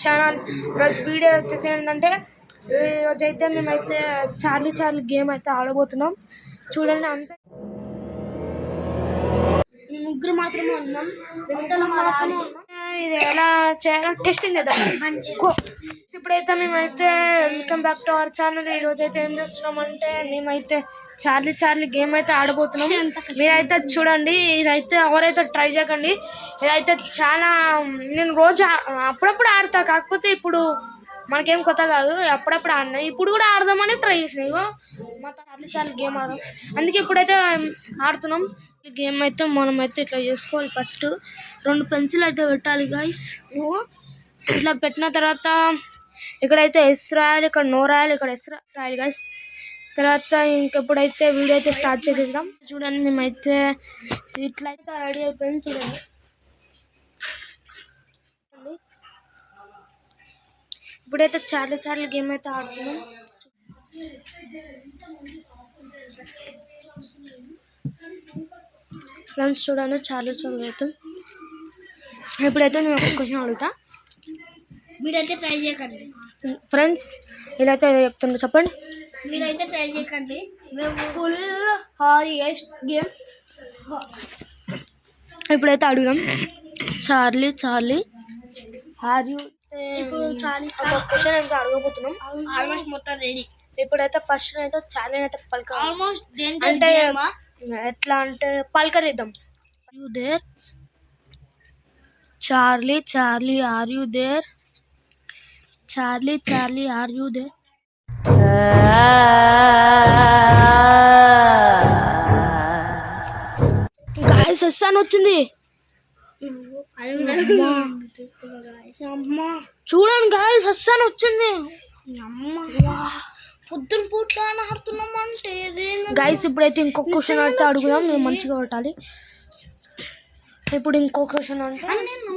Channel ఈరోజు video వచ్చేసి ఏంటంటే ఈరోజు అయితే మేమైతే చార్లీ చార్లీ గేమ్ అయితే ఆడబోతున్నాం. చూడండి అంతే. ముగ్గురు మాత్రమే ఉన్నాం. మాత్రమే. ఇది ఎలా చేయాలో టెస్టింగ్ చేద్దాం. కో- ఇప్పుడైతే మేమైతే welcome back to our channel ఈ రోజు అయితే ఏం చేస్తున్నాం అంటే మేమైతే చార్లీ చార్లీ గేమ్ అయితే ఆడబోతున్నాం. మీరైతే చూడండి ఇదైతే ఎవరైతే ట్రై చేయకండి ఇదైతే చాలా నేను రోజు అప్పుడప్పుడు ఆడతా. కాకపోతే ఇప్పుడు మనకేం కొత్త కాదు. అప్పుడప్పుడు ఆడినా. ఇప్పుడు కూడా ఆడదామని ట్రై చేసిన. ఇగో మా చార్లీ చాలా గేమ్ ఆడదాం అందుకే ఇప్పుడైతే ఆడుతున్నాం. ఈ గేమ్ అయితే మనం అయితే ఇట్లా చేసుకోవాలి ఫస్ట్. రెండు పెన్సిల్ అయితే పెట్టాలి గాయస్ ఇట్లా పెట్టిన తర్వాత ఇక్కడైతే ఎస్ రాయాలి ఇక్కడ నో రాయాలి ఇక్కడ ఎస్ రాయాలి గాయస్ తర్వాత ఇంకెప్పుడైతే వీడియో అయితే స్టార్ట్ చేద్దాం. చూడండి మేమైతే ఇట్లా అయితే రెడీ అయిపోయింది. చూడండి. ఇప్పుడైతే చార్లీ చార్లీ గేమ్ అయితే ఆడుతున్నాం. ఫ్రెండ్స్ చూడండి చార్లీ చార్లీ అయితే. ఇప్పుడైతే నేను ఒక క్వశ్చన్ అడుగుతా. మీరైతే ట్రై చేయకండి. ఫ్రెండ్స్ ఇలా అయితే చెప్తున్నా చెప్పండి. మీరైతే ట్రై చేయకండి. ఫుల్ హారియెస్ట్ గేమ్. ఇప్పుడైతే అడుగుదాం. చార్లీ చార్లీ ఆర్ యూ ఇప్పుడు చాలీ క్వశ్చన్ అయితే అడగబోతున్నాం. ఆల్మోస్ట్ మొత్తం రెడీ ఇప్పుడైతే ఫస్ట్ అయితే చార్లీ అయితే పలక ఆల్మోస్ట్ అంటే ఎట్లా అంటే పలకరిద్దాం. You there Charlie Charlie are you there Charlie Charlie are you there guys yes అని వచ్చింది. చూడండి గాయస్ ఎస్ అని వచ్చింది పొద్దున పూట్ల ఆడుతున్నాం అంటే గైస్ ఇప్పుడైతే ఇంకొక క్వశ్చన్ అయితే అడుగుదాం మేము మంచిగా కొట్టాలి. ఇప్పుడు ఇంకో క్వశ్చన్ అంటే నేను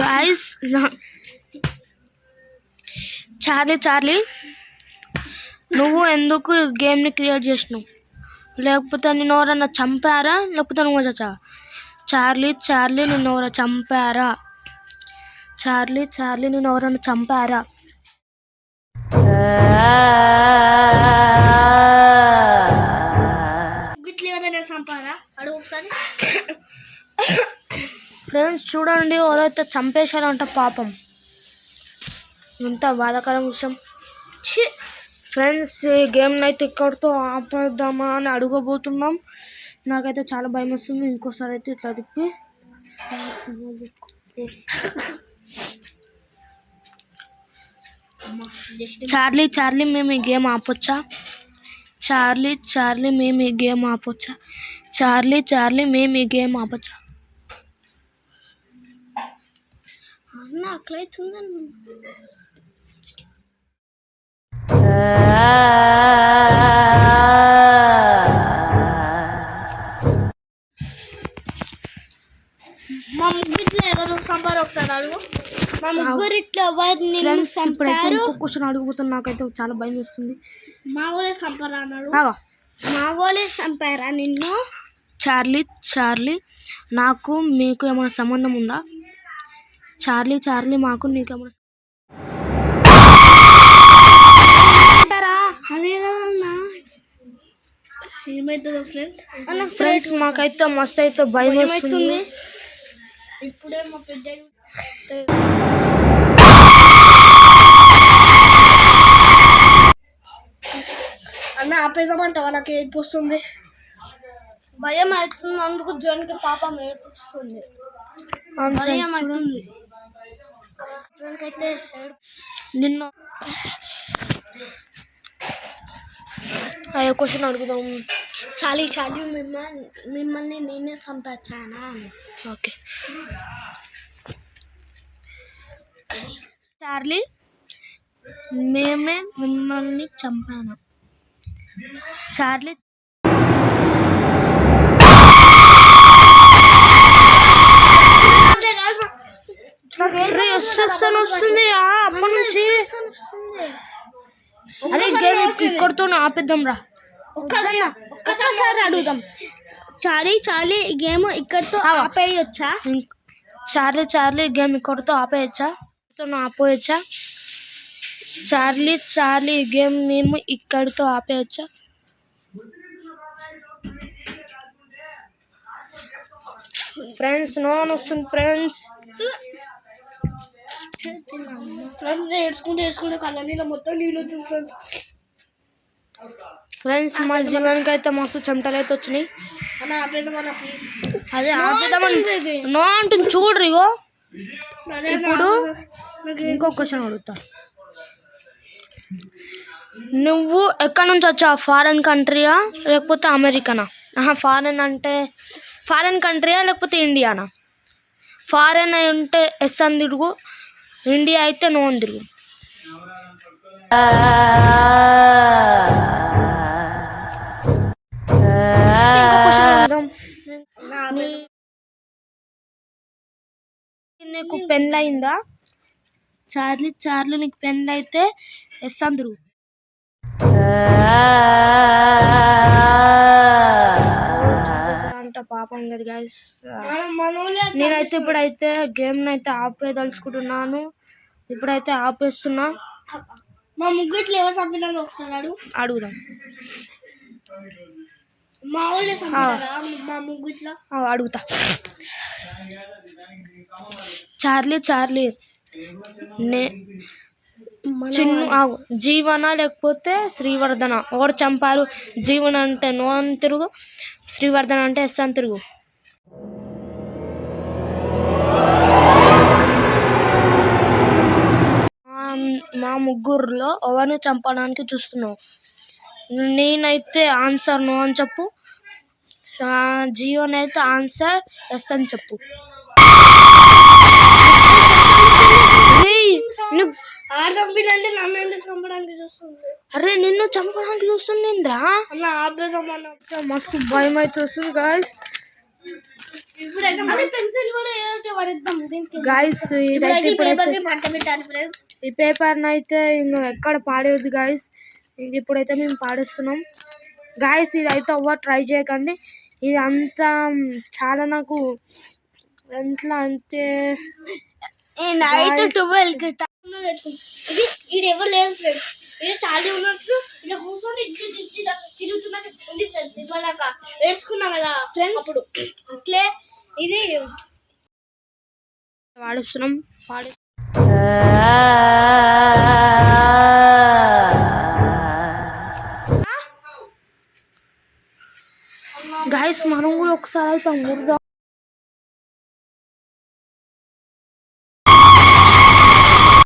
గాయస్ చార్లీ చార్లీ నువ్వు ఎందుకు గేమ్ని క్రియేట్ చేసినావు? లేకపోతే నిన్ను ఎవరన్నా చంపారా? లేకపోతే నువ్వు చచ్చావా చార్లీ చార్లీ నిన్ను ఎవరైనా చంపారా? చార్లీ చార్లీ నిన్ను ఎవరైనా చంపారా? ఫ్రెండ్స్ చూడండి ఎవరైతే చంపేశారంట పాపం. ఎంత బాధాకరం విషయం. ఫ్రెండ్స్ ఈ గేమ్ అయితే ఇక్కడితో ఆపేద్దామా అని అడగబోతున్నాం. నాకైతే చాలా భయం వస్తుంది. ఇంకోసారి అయితే ఇట్లా తిప్పి. చార్లీ చార్లీ మేము ఈ గేమ్ ఆపొచ్చా? చార్లీ చార్లీ మేము ఈ గేమ్ ఆపొచ్చా? చార్లీ చార్లీ మేము ఈ గేమ్ ఆపొచ్చా? అన్న అట్లయితుందని ముగ్గురిట్లో ఎవరు చంపారు ఒకసారి అడుగు. మా ముగ్గురిట్లో ఎవరు నిన్ను ఫ్రెండ్స్ ఇప్పుడైతే ఇంకో క్వశ్చన్ అడుగుతున్నా నాకైతే చాలా భయం వేస్తుంది. మా వాళ్ళే చంపారా అన్నాడు. మా వాళ్ళే చంపారా నిన్ను? చార్లీ చార్లీ నాకు మీకు ఏమైనా సంబంధం ఉందా? చార్లీ చార్లీ మాకు నీకు ఏమైనా అదే కదన్నా ఏమవుతుందో ఫ్రెండ్స్ ఫ్రెండ్స్ మాకైతే మస్తు అయితే భయం వేస్తుంది. ఇప్పుడే మా పెద్ద అన్న ఆపేసామంటావా నాకు ఏడుపు వస్తుంది. భయం అవుతుంది. అందుకు జోన్కి పాపం ఏడుపు వస్తుంది. అవును భయం అవుతుంది. జోన్కి అయితే నిన్న అయ్యో క్వశ్చన్ అడుగుదాం. చాలీ చాలీ మిమ్మల్ని మిమ్మల్ని నేనే చంపచ్చానా అని. ఓకే. చార్లీ మేమే మిమ్మల్ని చంపాను. చార్లీ వస్తుంది అప్పటి నుంచి. అదే గేమ్ ఇక్కడితో ఆపేద్దాం రా. ఒక్కదన్నా ఒక్కసారి అడుగుదాం. చాలీ చాలీ గేమ్ ఇక్కడితో ఆపేయొచ్చా? చార్లీ చార్లీ గేమ్ ఇక్కడితో ఆపేయచ్చా? ఆపేయచ్చా? చార్లీ చార్లీ గేమ్ మేము ఇక్కడితో ఆపేయచ్చా? ఫ్రెండ్స్ నో అని వస్తుంది ఫ్రెండ్స్. ఫ్రెండ్స్ ఏడ్చుకుంటూ ఏడ్చుకుంటే కళ్ళ నీళ్ళ మొత్తం నీళ్ళు వచ్చింది ఫ్రెండ్స్. ఫ్రెండ్స్ మా జీవనానికి అయితే మస్తు చెమటలు అయితే వచ్చినాయి అదే ఆపేద్దామని నో అంటుంది చూడ్రి ఇగో. ఇప్పుడు ఇంకో క్వశ్చన్ అడుగుతా. నువ్వు ఎక్కడి నుంచి వచ్చావు? ఫారెన్ కంట్రీయా? లేకపోతే అమెరికానా? ఆహా ఫారెన్ అంటే ఫారెన్ కంట్రీయా లేకపోతే ఇండియానా? ఫారెన్ అయి ఉంటే ఎస్ అని తిరుగు. ఇండియా అయితే నో అని తిరుగు. నీకు పెళ్ళయిందా? చార్లీ చార్లీ నీకు పెళ్ళైతే ఎస్ అందరు అంట పాపం కదా మనోళ్ళే నేనైతే ఇప్పుడైతే గేమ్ అయితే ఆపేదలుచుకుంటున్నాను. ఇప్పుడైతే ఆపేస్తున్నా. మా ముగ్గుట్లు ఎవరు చంపినారు ఒకసారి అడుగు. అడుగుదాం. అడుగుతా. Charlie Charlie. నే చిన్ను ఆగు. జీవన లేకపోతే శ్రీవర్ధన? ఎవరు చంపారు? జీవన అంటే నో అని తిరుగు శ్రీవర్ధన అంటే ఎస్ అని తిరుగు. మా- మా ముగ్గురులో ఎవరిని చంపడానికి చూస్తున్నావు? నేనైతే ఆన్సర్ నో అని చెప్పు. అయితే ఆన్సర్ ఎస్ అని చెప్పు. అరే నిన్ను చంపడానికి చూస్తుంది మస్తు భయం అయితే వస్తుంది గాయస్ గాయస్ ఇదైతే ఈ పేపర్ని అయితే ఇంకా ఎక్కడ పాడేయద్దు గాయస్ ఇప్పుడైతే మేము పాడేస్తున్నాం. గాయస్ ఇదైతే ఎవ్వరు ట్రై చేయకండి. ఇది అంతా చాలా నాకు ఎట్లా అంటే నైట్. ట్వెల్వ్ ఇది ఇది ఎవరు లేదు ఫ్రెండ్స్ ఇది చాలా ఉన్నట్లు ఇలా కూర్చొని ఇటు ఇటు ఇటు తిరుగుతున్నట్టు ఉంది ఫ్రెండ్స్ ఇవ్వలేక ఏడ్చుకున్నాం కదా ఫ్రెండ్స్ అప్పుడు. అట్లే ఇది. పాడిస్తున్నాం. పాడి గాయస్ మనం కూడా ఒకసారి అయితే మురుదాం